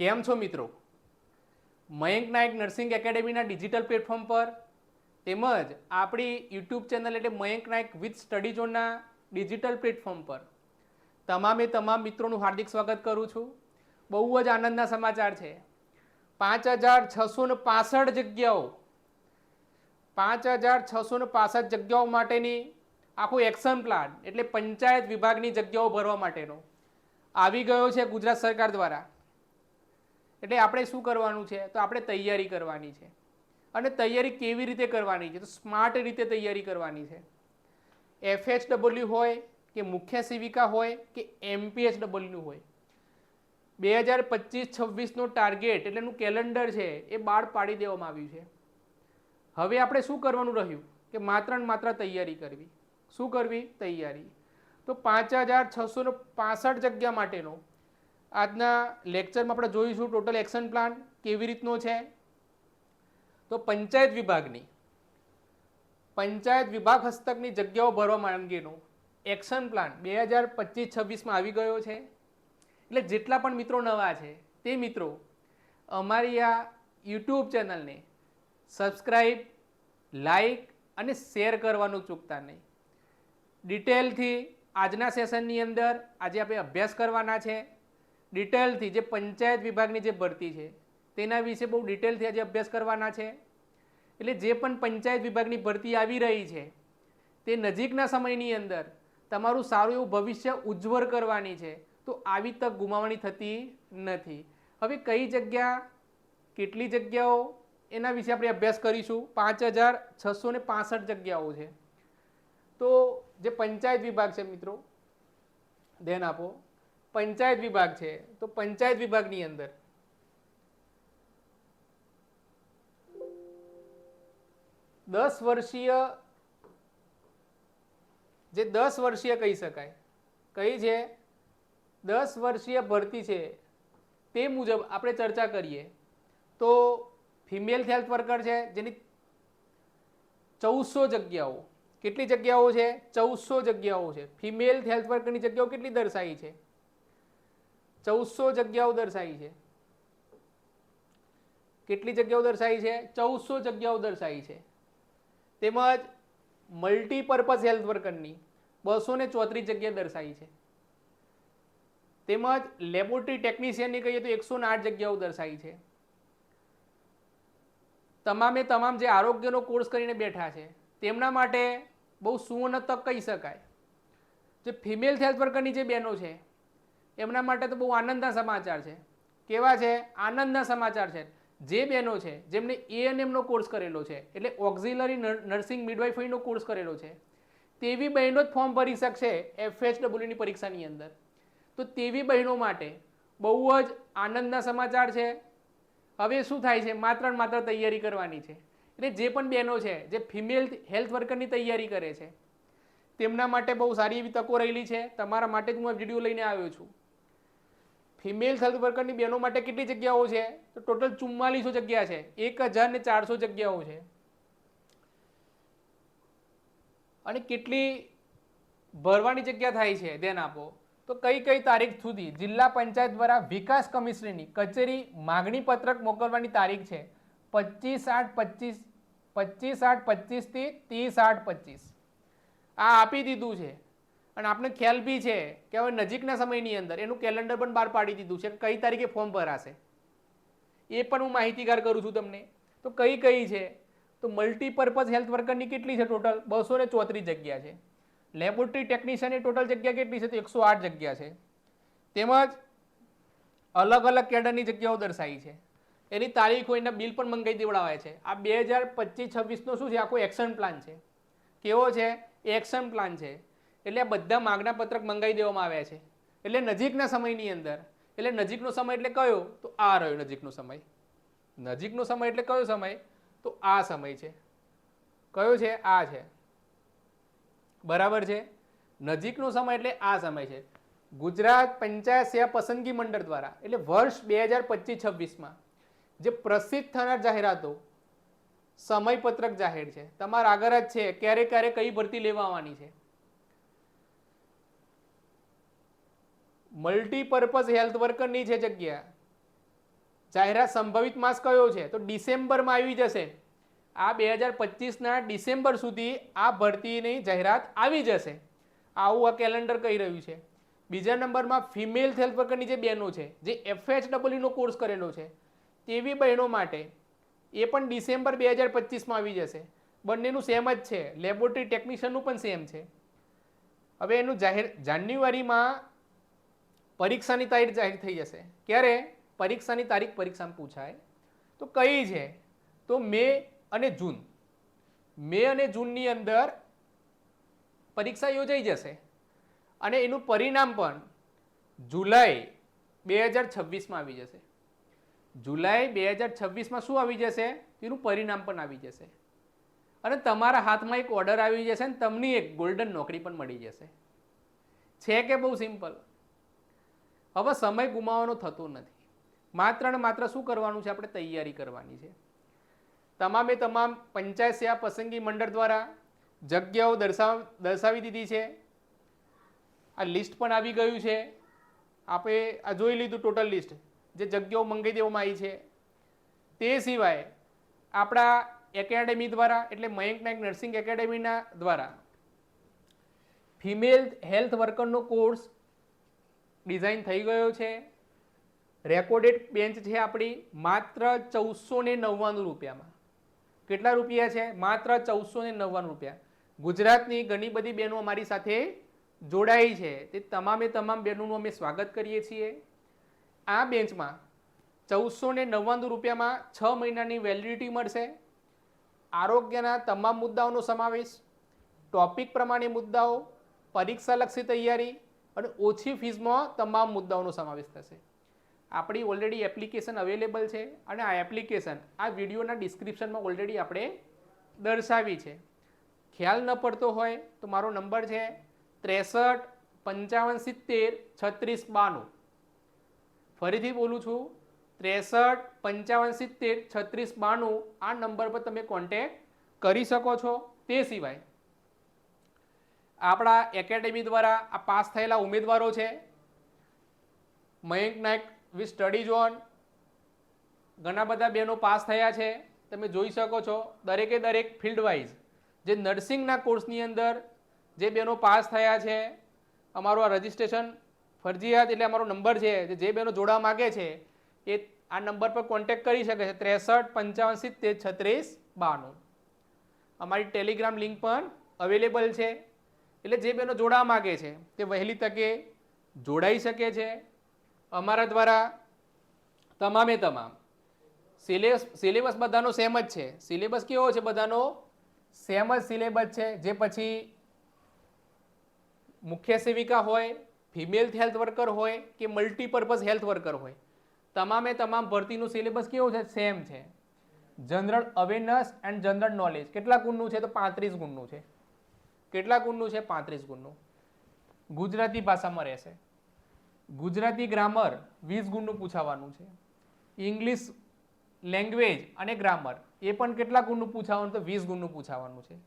કેમ છો મિત્રો? મયંક નાયક નર્સિંગ એકેડેમીના ડિજિટલ પ્લેટફોર્મ પર તેમજ આપણી યુટ્યુબ ચેનલ એટલે મયંક નાયક વિથ સ્ટડી ઝોનના ડિજિટલ પ્લેટફોર્મ પર તમામે તમામ મિત્રોનું હાર્દિક સ્વાગત કરું છું. બહુ જ આનંદના સમાચાર છે. પાંચ હજાર છસો ને પાસઠ જગ્યાઓ, પાંચ હજાર છસો ને પાસઠ જગ્યાઓ માટેની આખું એક્શન પ્લાન એટલે પંચાયત વિભાગની જગ્યાઓ ભરવા માટેનો આવી ગયો છે ગુજરાત સરકાર દ્વારા. એટલે આપણે શું કરવાનું છે? તો આપણે તૈયારી કરવાની છે. અને તૈયારી કેવી રીતે કરવાની છે? તો સ્માર્ટ રીતે તૈયારી કરવાની છે. એફએચ ડબલ્યુ હોય કે મુખ્ય સેવિકા હોય કે એમપીએચ ડબલ્યુ હોય. બે હજાર પચીસ છવ્વીસનો ટાર્ગેટ એટલે એનું કેલેન્ડર છે, એ બહાર પાડી દેવામાં આવ્યું છે. હવે આપણે શું કરવાનું રહ્યું? કે માત્ર ને માત્ર તૈયારી કરવી. શું કરવી? તૈયારી. તો પાંચ હજાર છસો ને પાસઠ જગ્યા માટેનો આજના લેક્ચરમાં આપણે જોઈશું ટોટલ એક્શન પ્લાન કેવી રીતનો છે. તો પંચાયત વિભાગની, પંચાયત વિભાગ હસ્તકની જગ્યાઓ ભરવા અંગેનો એક્શન પ્લાન બે હજાર પચીસ છવ્વીસમાં આવી ગયો છે. એટલે જેટલા પણ મિત્રો નવા છે, તે મિત્રો અમારી આ યુટ્યુબ ચેનલને સબસ્ક્રાઈબ લાઈક અને શેર કરવાનું ચૂકતા નહીં. ડિટેલથી આજના સેશનની અંદર આજે આપણે અભ્યાસ કરવાના છે. ડિટેલથી જે પંચાયત વિભાગની જે ભરતી છે, તેના વિશે બહુ ડિટેલથી આજે અભ્યાસ કરવાના છે. એટલે જે પણ પંચાયત વિભાગની ભરતી આવી રહી છે, તે નજીકના સમયની અંદર તમારું સારું એવું ભવિષ્ય ઉજ્જવળ કરવાની છે, તો આવી તક ગુમાવણી થતી નથી. હવે કઈ જગ્યા, કેટલી જગ્યાઓ, એના વિશે આપણે અભ્યાસ કરીશું. પાંચ હજાર છસો ને પાસઠ જગ્યાઓ છે. તો જે પંચાયત વિભાગ છે મિત્રો, ધ્યાન આપો. પંચાયત વિભાગ છે, તો પંચાયત વિભાગની અંદર. દસ વર્ષીય, જે દસ વર્ષીય કહી શકાય કઈ છે, દસ વર્ષીય ભરતી છે, તે મુજબ આપણે ચર્ચા કરીએ, તો ફિમેલ હેલ્થ વર્કર છે, જેની ચૌદસો જગ્યાઓ. કેટલી જગ્યાઓ છે? ચૌદસો જગ્યાઓ છે. ફિમેલ હેલ્થ વર્કરની જગ્યાઓ કેટલી દર્શાવી છે? ચૌદસો જગ્યાઓ દર્શાવી છે. કેટલી જગ્યાઓ દર્શાવી છે? ચૌદસો જગ્યાઓ દર્શાવી છે. તેમજ મલ્ટીપર્પઝ હેલ્થ વર્કરની બસો ને ચોત્રીસ જગ્યા દર્શાવી છે. તેમજ લેબોરેટરી ટેકનિશિયનની કહીએ તો એકસો આઠ જગ્યાઓ દર્શાવી છે. તમામે તમામ જે આરોગ્યનો કોર્સ કરીને બેઠા છે, તેમના માટે બહુ સુવર્ણ તક કહી શકાય. જે ફિમેલ હેલ્થ વર્કરની જે બહેનો છે એમના માટે તો બહુ આનંદના સમાચાર છે. કેવા છે? આનંદના સમાચાર છે. જે બહેનો છે જેમને એએનએમનો કોર્સ કરેલો છે, એટલે ઓક્ઝિલરી નર્સિંગ મિડવાઇફરીનો કોર્સ કરેલો છે, તેવી બહેનો જ ફોર્મ ભરી શકશે એફએચડબલ્યુની પરીક્ષાની અંદર. તો તેવી બહેનો માટે બહુ જ આનંદના સમાચાર છે. હવે શું થાય છે? માત્ર માત્ર તૈયારી કરવાની છે. એટલે જે પણ બહેનો છે, જે ફિમેલ હેલ્થ વર્કરની તૈયારી કરે છે, તેમના માટે બહુ સારી એવી તકો રહેલી છે. તમારા માટે જ હું વીડિયો લઈને આવ્યો છું. ફિમેલ હેલ્થ વર્કરની બહેનો માટે કેટલી જગ્યાઓ છે? તો ટોટલ ચુમ્માલીસો જગ્યા છે. એક હજાર ને ચારસો જગ્યાઓ છે. અને કેટલી ભરવાની જગ્યા થાય છે? ધ્યાન આપો. તો કઈ કઈ તારીખ સુધી જિલ્લા પંચાયત દ્વારા વિકાસ કમિશનરની કચેરી માગણી પત્રક મોકલવાની તારીખ છે? પચીસ આઠ પચીસ પચીસ આઠ પચીસથી ત્રીસ આઠ પચીસ. આ આપી દીધું છે. અને આપણે ખ્યાલ બી છે કે હવે નજીકના સમયની અંદર એનું કેલેન્ડર પણ બહાર પાડી દીધું છે કઈ તારીખે ફોર્મ ભરાશે. એ પણ હું માહિતીગાર કરું છું તમને. તો કઈ કઈ છે? તો મલ્ટીપર્પઝ હેલ્થ વર્કરની કેટલી છે ટોટલ બસો ને ચોત્રીસ જગ્યા છે. લેબોરેટરી ટેકનિશિયનની ટોટલ જગ્યા કેટલી છે? તો એકસો આઠ જગ્યા છે. તેમજ અલગ અલગ કેડરની જગ્યાઓ દર્શાવી છે. એની તારીખો એના બિલ પણ મંગાવી દેવડાવાય છે. આ બે હજાર પચીસ છવ્વીસનો શું છે? આખો એક્શન પ્લાન છે. કેવો છે? એક્શન પ્લાન છે. એટલે બધા માગણા પત્રક મંગાવી દેવામાં આવ્યા છે. એટલે નજીકના સમયની અંદર, એટલે નજીકનો સમય એટલે કયો? તો આ રહ્યો નજીકનો સમય. નજીકનો સમય એટલે કયો સમય? તો આ સમય છે. કયો છે? આ છે. બરાબર છે? નજીકનો સમય એટલે આ સમય છે. ગુજરાત પંચાયત સેવા પસંદગી મંડળ દ્વારા, એટલે વર્ષ બે હજાર પચીસ છવ્વીસમાં જે પ્રસિદ્ધ થનાર જાહેરાતો, સમયપત્રક જાહેર છે. તમારા આગળ જ છે. ક્યારે ક્યારે કઈ ભરતી લેવા આવવાની છે. મલ્ટીપર્પઝ હેલ્થ વર્કરની છે જગ્યા, જાહેરાત સંભવિત માસ કયો છે? તો ડિસેમ્બરમાં આવી જશે. આ બે હજાર પચીસના ડિસેમ્બર સુધી આ ભરતીની જાહેરાત આવી જશે. આવું આ કેલેન્ડર કહી રહ્યું છે. બીજા નંબરમાં ફિમેલ હેલ્થ વર્કરની જે બહેનો છે, જે એફએચડબલ્યુનો કોર્સ કરેલો છે, તેવી બહેનો માટે એ પણ ડિસેમ્બર બે હજાર પચીસમાં આવી જશે. બંનેનું સેમ જ છે. લેબોરેટરી ટેકનિશિયનનું પણ સેમ છે. હવે એનું જાહેર, જાન્યુઆરીમાં પરીક્ષાની તારીખ જાહેર થઈ જશે. ક્યારે? પરીક્ષાની તારીખ પરીક્ષામાં પૂછાય. તો કઈ છે? તો મે અને જૂન. મે અને જૂનની અંદર પરીક્ષા યોજાઈ જશે. અને એનું પરિણામ પણ જુલાઈ બે હજાર છવ્વીસમાં આવી જશે. જુલાઈ બે હજાર છવ્વીસમાં શું આવી જશે? એનું પરિણામ પણ આવી જશે. અને તમારા હાથમાં એક ઓર્ડર આવી જશે અને તમને એક ગોલ્ડન નોકરી પણ મળી જશે. છે કે બહુ સિમ્પલ હવે સમય ગુમાવવાનો થતો નથી. માત્ર ને માત્ર શું કરવાનું છે? આપણે તૈયારી કરવાની છે. તમામે તમામ પંચાયત સેવા પસંદગી મંડળ દ્વારા જગ્યાઓ દર્શાવ, દર્શાવી દીધી છે. આ લિસ્ટ પણ આવી ગયું છે. આપણે આ જોઈ લીધું ટોટલ લિસ્ટ, જે જગ્યાઓ મંગાવી દેવામાં આવી છે. તે સિવાય આપણા એકેડેમી દ્વારા, એટલે મયંક નાયક નર્સિંગ એકેડેમીના દ્વારા ફિમેલ હેલ્થ વર્કરનો કોર્સ ડિઝાઇન થઈ ગયો છે. રેકોર્ડેડ બેન્ચ છે આપણી માત્ર ચૌદસો ને નવ્વાણું રૂપિયામાં. કેટલા રૂપિયા છે? માત્ર ચૌદસો ને નવ્વાણું રૂપિયા. ગુજરાતની ઘણી બધી બહેનો અમારી સાથે જોડાઈ છે. તે તમામે તમામ બહેનોનું અમે સ્વાગત કરીએ છીએ. આ બેન્ચમાં ચૌદસો ને નવ્વાણું રૂપિયામાં છ મહિનાની વેલિડિટી મળશે. આરોગ્યના તમામ મુદ્દાઓનો સમાવેશ, ટોપિક પ્રમાણે મુદ્દાઓ પરીક્ષાલક્ષી તૈયારી અને ઓછી ફીઝમાં તમામ મુદ્દાઓનો સમાવેશ થશે. આપણી ઓલરેડી એપ્લિકેશન અવેલેબલ છે અને આ એપ્લિકેશન આ વિડીયોના ડિસ્ક્રિપ્શનમાં ઓલરેડી આપણે દર્શાવી છે. ખ્યાલ ન પડતો હોય તો મારો નંબર છે ત્રેસઠ પંચાવન સિત્તેર છત્રીસ બાનું ફરીથી બોલું છું, ત્રેસઠ પંચાવન સિત્તેર છત્રીસ બાણું આ નંબર પર તમે કોન્ટેક્ટ કરી શકો છો. તે સિવાય આપણા એકેડેમી દ્વારા આ પાસ થયેલા ઉમેદવારો છે. Mayank Nayak with study zone, ઘણા બધા બહેનો પાસ થયા છે. તમે જોઈ શકો છો, દરેકે દરેક ફિલ્ડ વાઇઝ જે નર્સિંગના કોર્સની અંદર જે બહેનો પાસ થયા છે, અમારું આ રજિસ્ટ્રેશન ફરજિયાત એટલે અમારો નંબર છે જે બહેનો જોડાવા માગે છે, એ આ નંબર પર કોન્ટેક્ટ કરી શકે છે. ત્રેસઠ પંચાવન સિત્તેર છત્રીસ, બાણું. અમારી ટેલિગ્રામ લિંક પણ અવેલેબલ છે. એટલે જે બહેનો જોડાવા માગે છે, તે વહેલી તકે જોડાઈ શકે છે. અમારા દ્વારા તમામે તમામ. સિલેબસ સિલેબસ બધાનો સેમ જ છે. સિલેબસ કેવો છે બધાનો? સેમ જ સિલેબસ છે, જે પછી મુખ્ય સેવિકા હોય, ફિમેલ હેલ્થ વર્કર હોય કે મલ્ટીપર્પઝ હેલ્થ વર્કર હોય, તમામે તમામ ભરતીનું સિલેબસ કેવું છે? સેમ છે. General awareness and general knowledge. કેટલા ગુણનું છે? તો પાંત્રીસ ગુણનું છે. કેટલા ગુણનું છે? પાંત્રીસ ગુણનું. ગુજરાતી ભાષામાં રહેશે. ગુજરાતી ગ્રામર વીસ ગુણનું પૂછાવાનું છે. ઇંગ્લિશ લેંગ્વેજ અને ગ્રામર એ પણ કેટલા ગુણનું પૂછાવાનું તો વીસ ગુણનું પૂછાવાનું છે.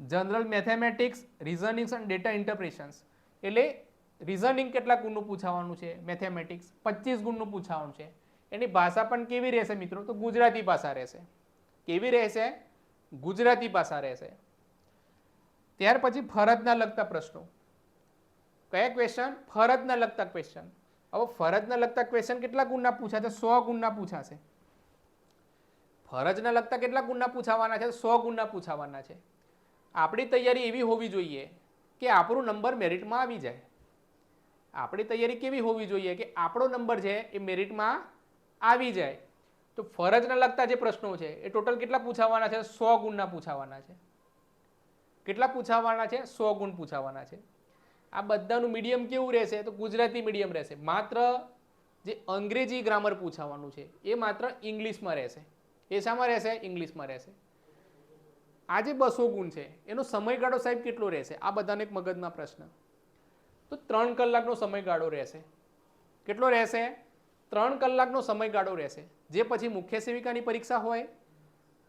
જનરલ મેથેમેટિક્સ રિઝનિંગ્સ અને ડેટા ઇન્ટરપ્રેશન્સ એટલે રિઝનિંગ કેટલા ગુણનું પૂછાવાનું છે? મેથેમેટિક્સ પચીસ ગુણનું પૂછાવાનું છે. એની ભાષા પણ કેવી રહેશે મિત્રો? તો ગુજરાતી ભાષા રહેશે. કેવી રહેશે? ગુજરાતી ભાષા રહેશે. ત્યાર પછી ફરજના લગતા પ્રશ્નો. કયા ક્વેશ્ચન ફરજના લગતા ક્વેશ્ચન હવે ફરજના લગતા ક્વેશ્ચન કેટલા ગુણના પૂછાશે? સો ગુણના પૂછાશે. ફરજના લગતા કેટલા ગુણના પૂછાવાના છે? સો ગુણના પૂછાવાના છે. આપણી તૈયારી એવી હોવી જોઈએ કે આપણો નંબર મેરિટમાં આવી જાય. આપણી તૈયારી કેવી હોવી જોઈએ કે આપણો નંબર છે એ મેરિટમાં આવી જાય. તો ફરજના લગતા જે પ્રશ્નો છે, એ ટોટલ કેટલા પૂછાવાના છે? સો ગુણના પૂછાવાના છે. કેટલા પૂછાવાના છે? સો ગુણ પૂછાવાના છે. આ બધાનું મીડિયમ કેવું રહેશે? તો ગુજરાતી મીડિયમ રહેશે. માત્ર જે અંગ્રેજી ગ્રામર પૂછાવાનું છે, એ માત્ર ઇંગ્લિશમાં રહેશે. એ શામાં રહેશે? ઇંગ્લિશમાં રહેશે. આ જે બસો ગુણ છે, એનો સમયગાળો સાહેબ કેટલો રહેશે? આ બધાને એક મગજમાં પ્રશ્ન. તો ત્રણ કલાકનો સમયગાળો રહેશે. કેટલો રહેશે? ત્રણ કલાકનો સમયગાળો રહેશે. જે પછી મુખ્ય સેવિકાની પરીક્ષા હોય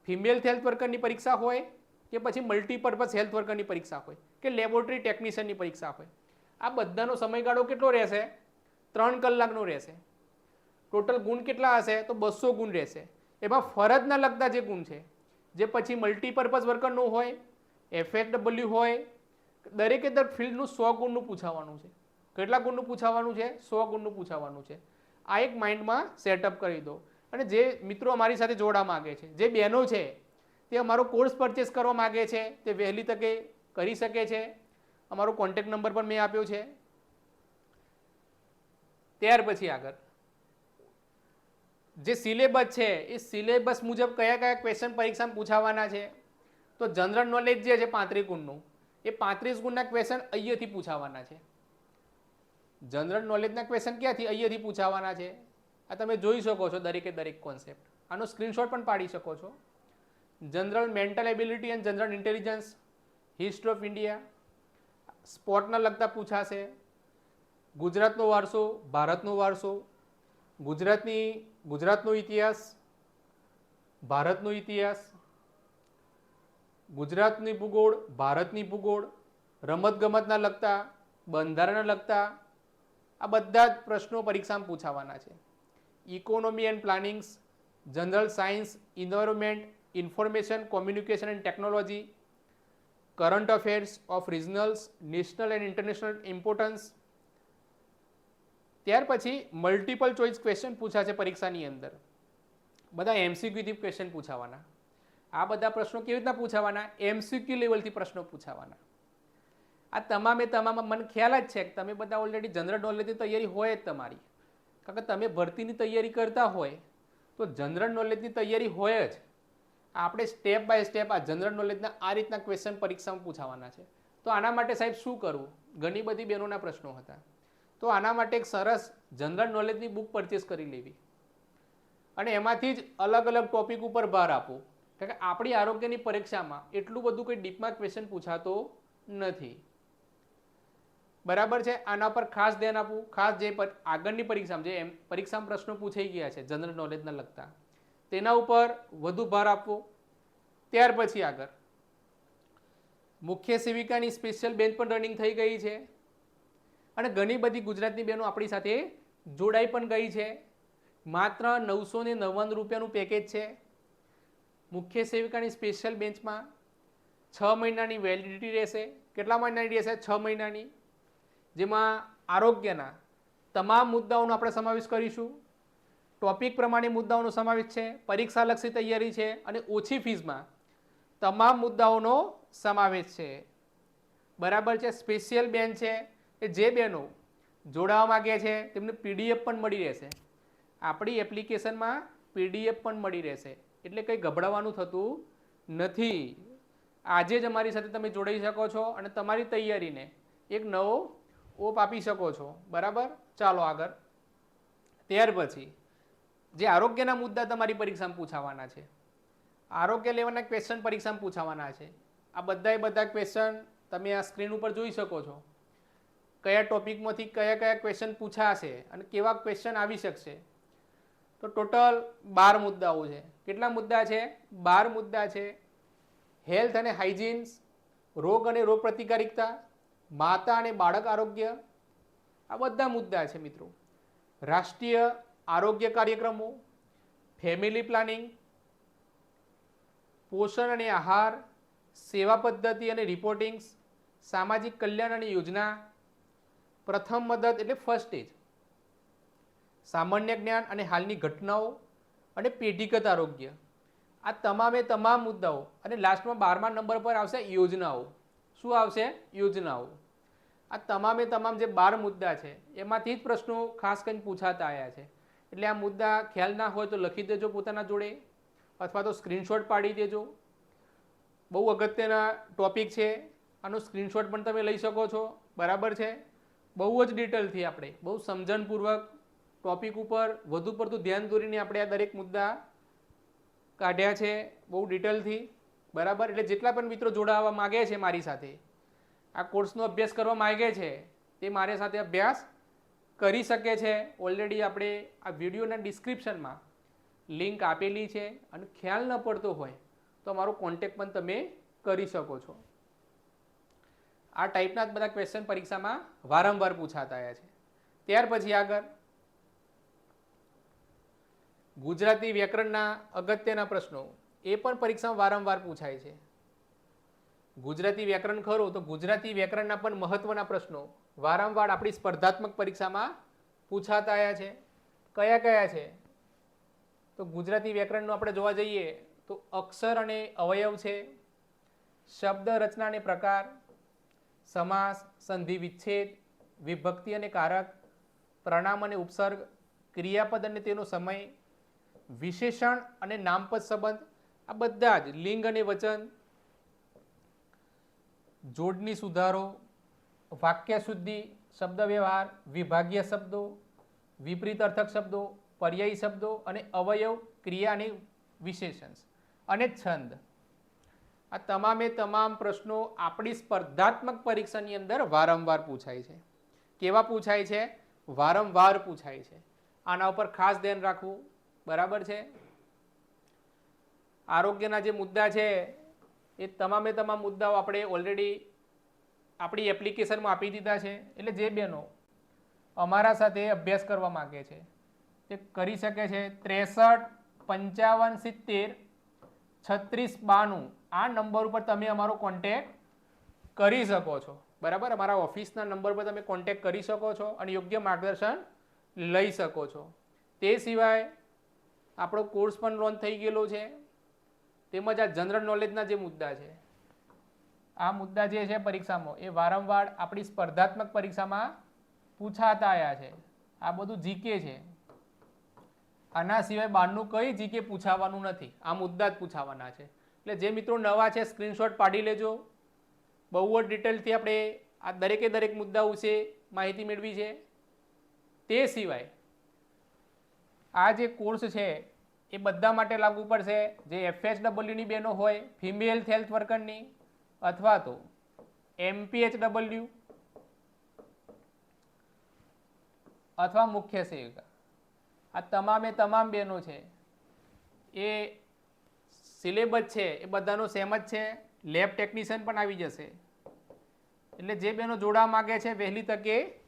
ફિમેલ હેલ્થ વર્કરની પરીક્ષા હોય કે પછી મલ્ટીપર્પઝ હેલ્થ વર્કરની પરીક્ષા હોય, કે લેબોરેટરી ટેકનિશિયનની પરીક્ષા હોય. આ બધાનો સમયગાળો કેટલો રહેશે? ત્રણ કલાકનો રહેશે. ટોટલ ગુણ કેટલા હશે? તો બસો ગુણ રહેશે. એમાં ફરજના લગતા જે ગુણ છે, જે પછી મલ્ટીપર્પઝ વર્કરનું હોય એફએફડબલ્યુ હોય, દરેકે દરેક ફિલ્ડનું સો ગુણનું પૂછાવાનું છે. કેટલા ગુણનું પૂછાવાનું છે? સો ગુણનું પૂછાવાનું છે. આ એક માઇન્ડમાં સેટઅપ કરી દો. અને જે મિત્રો અમારી સાથે જોડા માગે છે, જે બહેનો છે તે અમારો કોર્સ પરચેસ કરવા માગે છે. તે વહેલી તકે કરી શકે છે. અમારો કોન્ટેક્ટ નંબર પણ મેં આપ્યો છે. ત્યાર પછી આગળ. જે સિલેબસ છે, એ સિલેબસ મુજબ કયા કયા ક્વેશ્ચન પરીક્ષામાં પૂછાવાના છે? તો જનરલ નોલેજ જે છે પાંત્રીસ ગુણનું, એ પાંત્રીસ ગુણના ક્વેશ્ચન અહીંયાથી પૂછાવાના છે. જનરલ નોલેજના ક્વેશ્ચન ક્યાંથી? અહીંયાથી પૂછાવાના છે. આ તમે જોઈ શકો છો દરેકે દરેક કોન્સેપ્ટ આનો સ્ક્રીનશોટ પણ પાડી શકો છો. General mental ability and general intelligence, history of India, સ્પોર્ટના લગતા પૂછાશે, ગુજરાતનો વારસો, ભારતનો વારસો, ગુજરાતની, ગુજરાતનો ઇતિહાસ, ભારતનો ઇતિહાસ, ગુજરાતની ભૂગોળ, ભારતની ભૂગોળ, રમતગમતના લગતા, બંધારણના લગતા, આ બધા જ પ્રશ્નો પરીક્ષામાં પૂછાવાના છે. Economy and plannings general science environment information communication and technology current affairs of regionals national and international importance ત્યાર પછી મલ્ટિપલ ચોઇસ ક્વેશ્ચન પૂછાશે પરીક્ષાની અંદર. બધા એમસીક્યુથી ક્વેશ્ચન પૂછાવાના. આ બધા પ્રશ્નો કેવી રીતના પૂછાવાના? એમસીક્યુ લેવલથી પ્રશ્નો પૂછાવાના. આ તમામે તમામ મને ખ્યાલ જ છે કે તમે બધા ઓલરેડી જનરલ નોલેજની તૈયારી હોય જ તમારી. કારણ કે તમે ભરતીની તૈયારી કરતા હોય તો જનરલ નોલેજની તૈયારી હોય જ. આપણે સ્ટેપ બાય સ્ટેપ આ જનરલ નોલેજના આ રીતના ક્વેશ્ચન પરીક્ષામાં પૂછાવાના છે. તો આના માટે સાહેબ શું કરવું? ઘણી બધી બહેનોના પ્રશ્નો હતા. તો આના માટે એક સરસ જનરલ નોલેજની બુક પરચેસ કરી લેવી. અને એમાંથી જ અલગ અલગ ટોપિક ઉપર ભાર આપો કારણ કે આપણી આરોગ્યની પરીક્ષામાં એટલું બધું કોઈ ડીપમાં ક્વેશ્ચન પૂછાતો નથી. બરાબર છે? આના પર ખાસ ધ્યાન આપવું. ખાસ જે આગળની પરીક્ષામાં જે એમ, પરીક્ષામાં પ્રશ્નો પૂછાઈ ગયા છે જનરલ નોલેજના લગતા. તેના ઉપર વધુ ભાર આપવો. ત્યાર પછી આગળ. મુખ્ય સેવિકાની સ્પેશિયલ બેન્ચ પણ રનિંગ થઈ ગઈ છે. અને ઘણી બધી ગુજરાતની બહેનો આપણી સાથે જોડાઈ પણ ગઈ છે. માત્ર નવસો ને નવ્વાણું રૂપિયાનું પેકેજ છે. મુખ્ય સેવિકાની સ્પેશિયલ બેન્ચમાં છ મહિનાની વેલિડિટી રહેશે. કેટલા મહિનાની રહેશે? છ મહિનાની. જેમાં આરોગ્યના તમામ મુદ્દાઓનો આપણે સમાવેશ કરીશું. ટોપિક પ્રમાણે મુદ્દાઓનો સમાવેશ છે, પરીક્ષાલક્ષી તૈયારી છે અને ઓછી ફીઝમાં તમામ મુદ્દાઓનો સમાવેશ છે. બરાબર છે, સ્પેશિયલ બેન છે કે જે બહેનો જોડાવા માગે છે, તેમને પીડીએફ પણ મળી રહેશે. આપણી એપ્લિકેશનમાં પીડીએફ પણ મળી રહેશે. એટલે કંઈ ગભરાવાનું થતું નથી. આજે જ અમારી સાથે તમે જોડાઈ શકો છો અને તમારી તૈયારીને એક નવો ઓપ આપી શકો છો. બરાબર? ચાલો આગળ. ત્યાર પછી જે આરોગ્યના મુદ્દા તમારી પરીક્ષામાં પૂછાવાના છે. આરોગ્ય લેવાના ક્વેશ્ચન પરીક્ષામાં પૂછાવાના છે. આ બધાય બધા ક્વેશ્ચન તમે આ સ્ક્રીન ઉપર જોઈ શકો છો. કયા ટોપિકમાંથી કયા કયા ક્વેશ્ચન પૂછાશે અને કેવા ક્વેશ્ચન આવી શકશે. તો ટોટલ બાર મુદ્દાઓ છે. કેટલા મુદ્દા છે? બાર મુદ્દા છે. હેલ્થ અને હાઇજીન્સ રોગ અને રોગ પ્રતિકારિકતા, માતા અને બાળક આરોગ્ય. આ બધા મુદ્દા છે મિત્રો. રાષ્ટ્રીય આરોગ્ય કાર્યક્રમો ફેમિલી પ્લાનિંગ પોષણ અને આહાર, સેવા પદ્ધતિ અને રિપોર્ટિંગ્સ સામાજિક કલ્યાણ અને યોજના, પ્રથમ મદદ એટલે ફર્સ્ટ એજ સામાન્ય જ્ઞાન અને હાલની ઘટનાઓ અને પેઢીગત આરોગ્ય. આ તમામે તમામ મુદ્દાઓ અને લાસ્ટમાં બારમા નંબર પર આવશે યોજનાઓ. શું આવશે? યોજનાઓ. આ તમામે તમામ જે બાર મુદ્દા છે, એમાંથી જ પ્રશ્નો ખાસ કરીને પૂછાતા આવ્યા છે. એટલે આ મુદ્દા ખ્યાલ ના હોય તો લખી દેજો પોતાના જોડે અથવા તો સ્ક્રીનશોટ પાડી દેજો. બહુ અગત્યના ટોપિક છે. આનો સ્ક્રીનશોટ પણ તમે લઈ શકો છો. બરાબર છે? બહુ જ ડિટેલથી આપણે, બહુ સમજણપૂર્વક ટોપિક ઉપર વધુ પડતું ધ્યાન દોરીને આપણે આ દરેક મુદ્દા કાઢ્યા છે બહુ ડિટેલથી બરાબર? એટલે જેટલા પણ મિત્રો જોડાવા માગે છે મારી સાથે, આ કોર્સનો અભ્યાસ કરવા માગે છે, તે મારી સાથે અભ્યાસ કરી શકે છે. ઓલરેડી આપણે આ વિડીયોના ડિસ્ક્રિપ્શનમાં લિંક આપેલી છે અને ખ્યાલ ન પડતો હોય તો અમારો કોન્ટેક પણ તમે કરી શકો છો. આ ટાઈપના જ બધા ક્વેશ્ચન પરીક્ષામાં વારંવાર પૂછાતા છે. ત્યાર પછી આગળ ગુજરાતી વ્યાકરણના અગત્યના પ્રશ્નો. એ પણ પરીક્ષામાં વારંવાર પૂછાય છે. ગુજરાતી વ્યાકરણ ખરું તો ગુજરાતી વ્યાકરણના પણ મહત્વના પ્રશ્નો વારંવાર આપણી સ્પર્ધાત્મક પરીક્ષામાં પૂછાતા આવ્યા છે. કયા કયા છે? તો ગુજરાતી વ્યાકરણનું આપણે જોવા જઈએ તો અક્ષર અને અવયવ છે, શબ્દ રચનાને પ્રકાર, સમાસ, સંધિ વિચ્છેદ, વિભક્તિ અને કારક, પ્રણામ અને ઉપસર્ગ, ક્રિયાપદ અને તેનો સમય, વિશેષણ અને નામપદ સંબંધ, આ બધા જ લિંગ અને વચન જોડની સુધારો, વાક્ય શુદ્ધિ શબ્દ વ્યવહાર વિભાગીય શબ્દો, વિપરીત અર્થક શબ્દો, પર્યાયી શબ્દો અને અવયવ ક્રિયાની વિશેષણ. અને છંદ. આ તમામે તમામ પ્રશ્નો આપણી સ્પર્ધાત્મક પરીક્ષાની અંદર વારંવાર પૂછાય છે. કેવા પૂછાય છે? વારંવાર પૂછાય છે. આના ઉપર ખાસ ધ્યાન રાખવું. બરાબર છે? આરોગ્યના જે મુદ્દા છે એ તમામે તમામ મુદ્દાઓ આપણે ઓલરેડી આપણી એપ્લિકેશનમાં આપી દીધા છે. એટલે જે બહેનો અમારા સાથે અભ્યાસ કરવા માગે છે, તે કરી શકે છે. ત્રેસઠ, પંચાવન, સિત્તેર, છત્રીસ, બાણું આ નંબર ઉપર તમે અમારો કોન્ટેક કરી શકો છો. બરાબર? અમારા ઓફિસના નંબર પર તમે કોન્ટેક કરી શકો છો અને યોગ્ય માર્ગદર્શન લઈ શકો છો. તે સિવાય આપણો કોર્સ પણ લોન્ચ થઈ ગયેલો છે. તેમજ આ જનરલ નોલેજના જે મુદ્દા છે. આ મુદ્દા જે છે પરીક્ષામાં, એ વારંવાર આપણી સ્પર્ધાત્મક પરીક્ષામાં પૂછાતા આવ્યા છે. આ બધું જીકે છે. આના સિવાય બહારનું કઈ જીકે પૂછાવાનું નથી. આ મુદ્દા જ પૂછાવાના છે. એટલે જે મિત્રો નવા છે સ્ક્રીનશોટ પાડી લેજો. બહુ જ ડિટેલથી આપણે આ દરેકે દરેક મુદ્દાઓ વિશે માહિતી મેળવી છે. તે સિવાય આ જે કોર્સ છે એ બધા માટે લાગુ પડશે. જે એફએચ ડબલ્યુની બહેનો હોય ફિમેલ હેલ્થ વર્કરની અથવા તો એમપીએચ ડબલ્યુ અથવા મુખ્ય સેવિકા. આ તમામે તમામ બહેનો છે. એ સિલેબસ છે, એ બધાનો સેમ જ છે. લેબ ટેકનિશિયન પણ આવી જશે. એટલે જે બહેનો જોડાવા માગે છે, વહેલી તકે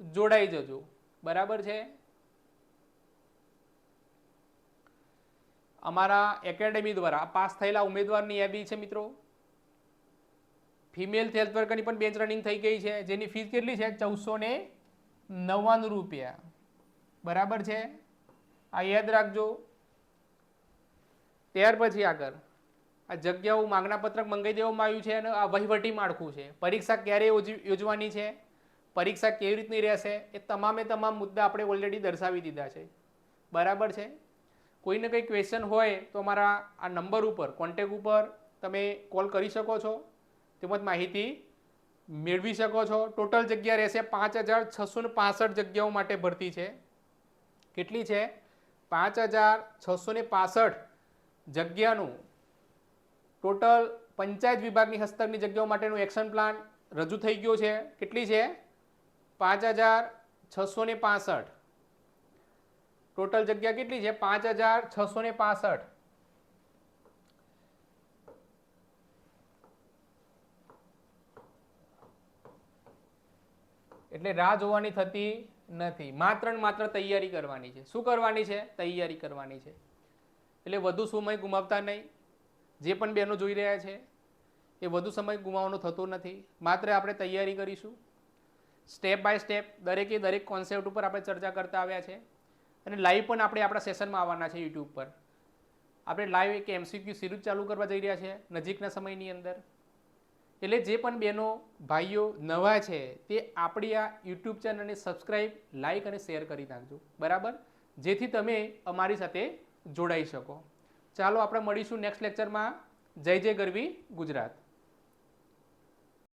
જોડાઈ જજો. બરાબર છે? અમારા એકેડેમી દ્વારા પાસ થયેલા ઉમેદવારની યાદી છે મિત્રો. ફિમેલ હેલ્થ વર્કરની પણ બેન્ચ રનિંગ થઈ ગઈ છે. જેની ફીસ કેટલી છે? ચૌદસો ને રૂપિયા. બરાબર છે? આ યાદ રાખજો. ત્યાર પછી આગળ. આ જગ્યાઓ માંગણાપત્રક મંગાવી દેવામાં આવ્યું છે અને આ વહીવટી માળખું છે. પરીક્ષા ક્યારે યોજી- યોજવાની છે? પરીક્ષા કેવી રીતની રહેશે? એ તમામે તમામ મુદ્દા આપણે ઓલરેડી દર્શાવી દીધા છે. બરાબર છે? કોઈને કંઈ ક્વેશ્ચન હોય તો અમારા આ નંબર ઉપર કોન્ટેક ઉપર તમે કોલ કરી શકો છો. તેમજ માહિતી મેળવી શકો છો. ટોટલ જગ્યા રહેશે પાંચ હજાર છસો ને પાસઠ જગ્યાઓ માટે ભરતી છે. કેટલી છે? પાંચ હજાર છસો ને પાસઠ જગ્યાનું ટોટલ પંચાયત વિભાગની હસ્તકની જગ્યાઓ માટેનું એક્શન પ્લાન રજૂ થઈ ગયો છે. કેટલી છે? પાંચ હજાર છસો ને પાસઠ. ટોટલ જગ્યા કેટલી છે? પાંચ હજાર છસો ને પાસઠ. એટલે રાહ જોવાની થતી નથી. માત્ર માત્ર તૈયારી કરવાની છે. શું કરવાની છે? તૈયારી કરવાની છે. એટલે વધુ સમય ગુમાવતા નહીં. જે પણ બહેનો જોઈ રહ્યા છે, એ વધુ સમય ગુમાવવાનો થતો નથી. માત્ર આપણે તૈયારી કરીશું. સ્ટેપ બાય સ્ટેપ દરેકે દરેક કોન્સેપ્ટ ઉપર આપણે ચર્ચા કરતા આવ્યા છે. અને લાઈવ પણ આપણે આપણા સેશનમાં આવવાના છે યુટ્યુબ પર. આપણે લાઈવ એક એમસીક્યુ સિરીઝ ચાલુ કરવા જઈ રહ્યા છે, નજીકના સમયની અંદર. એટલે જે પણ બહેનો, ભાઈઓ નવા છે, તે આપણી આ યુટ્યુબ ચેનલને સબસ્ક્રાઈબ લાઈક અને શેર કરી નાખજો. બરાબર? જેથી તમે અમારી સાથે જોડાઈ શકો. ચાલો, આપણે મળીશું નેક્સ્ટ લેક્ચરમાં જય જય ગરવી ગુજરાત.